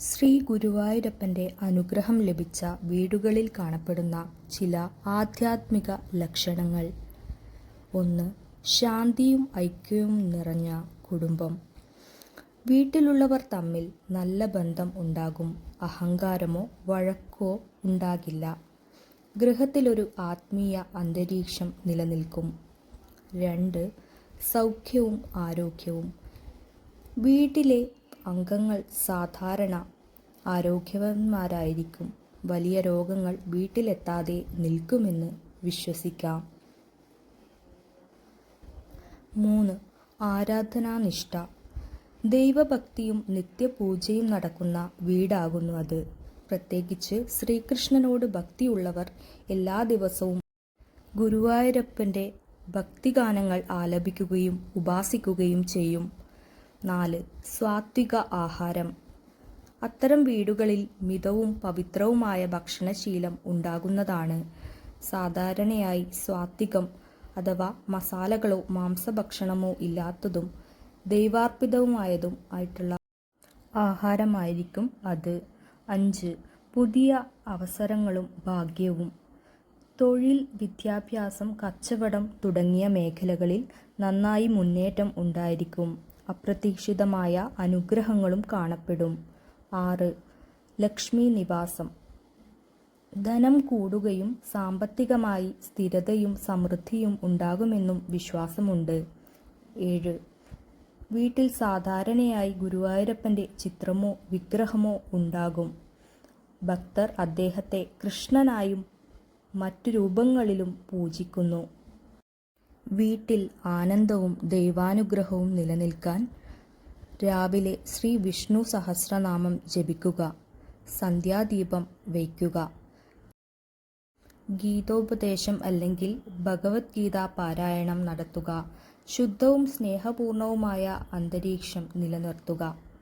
ശ്രീ ഗുരുവായൂരപ്പന്റെ അനുഗ്രഹം ലഭിച്ച വീടുകളിൽ കാണപ്പെടുന്ന ചില ആധ്യാത്മിക ലക്ഷണങ്ങൾ. ഒന്ന് ശാന്തിയും ഐക്യവും നിറഞ്ഞ കുടുംബം. വീട്ടിലുള്ളവർ തമ്മിൽ നല്ല ബന്ധം ഉണ്ടാകും. അഹങ്കാരമോ വഴക്കോ ഉണ്ടാകില്ല. ഗൃഹത്തിലൊരു ആത്മീയ അന്തരീക്ഷം നിലനിൽക്കും. രണ്ട് സൗഖ്യവും ആരോഗ്യവും. വീട്ടിലെ അംഗങ്ങൾ സാധാരണ ആരോഗ്യവന്മാരായിരിക്കും. വലിയ രോഗങ്ങൾ വീട്ടിലെത്താതെ നിൽക്കുമെന്ന് വിശ്വസിക്കാം. മൂന്ന്. ആരാധനാനിഷ്ഠ. ദൈവഭക്തിയും നിത്യപൂജയും നടക്കുന്ന വീടാകുന്നു അത്. പ്രത്യേകിച്ച് ശ്രീകൃഷ്ണനോട് ഭക്തിയുള്ളവർ എല്ലാ ദിവസവും ഗുരുവായൂരപ്പന്റെ ഭക്തിഗാനങ്ങൾ ആലപിക്കുകയും ഉപാസിക്കുകയും ചെയ്യും. നാല്. സ്വാത്വിക ആഹാരം. അത്തരം വീടുകളിൽ മിതവും പവിത്രവുമായ ഭക്ഷണശീലം ഉണ്ടാകുന്നതാണ്. സാധാരണയായി സ്വാത്വികം അഥവാ മസാലകളോ മാംസഭക്ഷണമോ ഇല്ലാത്തതും ദൈവാർപ്പിതവുമായതും ആയിട്ടുള്ള ആഹാരമായിരിക്കും അത്. അഞ്ച്. പുതിയ അവസരങ്ങളും ഭാഗ്യവും. തൊഴിൽ വിദ്യാഭ്യാസം കച്ചവടം തുടങ്ങിയ മേഖലകളിൽ നന്നായി മുന്നേറ്റം ഉണ്ടായിരിക്കും. അപ്രതീക്ഷിതമായ അനുഗ്രഹങ്ങളും കാണപ്പെടും. ആറ്. ലക്ഷ്മി നിവാസം. ധനം കൂടുകയും സാമ്പത്തികമായി സ്ഥിരതയും സമൃദ്ധിയും ഉണ്ടാകുമെന്നും വിശ്വാസമുണ്ട്. ഏഴ്. വീട്ടിൽ സാധാരണയായി ഗുരുവായൂരപ്പന്റെ ചിത്രമോ വിഗ്രഹമോ ഉണ്ടാകും. ഭക്തർ അദ്ദേഹത്തെ കൃഷ്ണനായും മറ്റു രൂപങ്ങളിലും പൂജിക്കുന്നു. വീട്ടിൽ ആനന്ദവും ദൈവാനുഗ്രഹവും നിലനിൽക്കാൻ രാവിലെ ശ്രീ വിഷ്ണു സഹസ്രനാമം ജപിക്കുക. സന്ധ്യാദീപം വയ്ക്കുക. ഗീതോപദേശം അല്ലെങ്കിൽ ഭഗവത്ഗീത പാരായണം നടത്തുക. ശുദ്ധവും സ്നേഹപൂർണവുമായ അന്തരീക്ഷം നിലനിർത്തുക.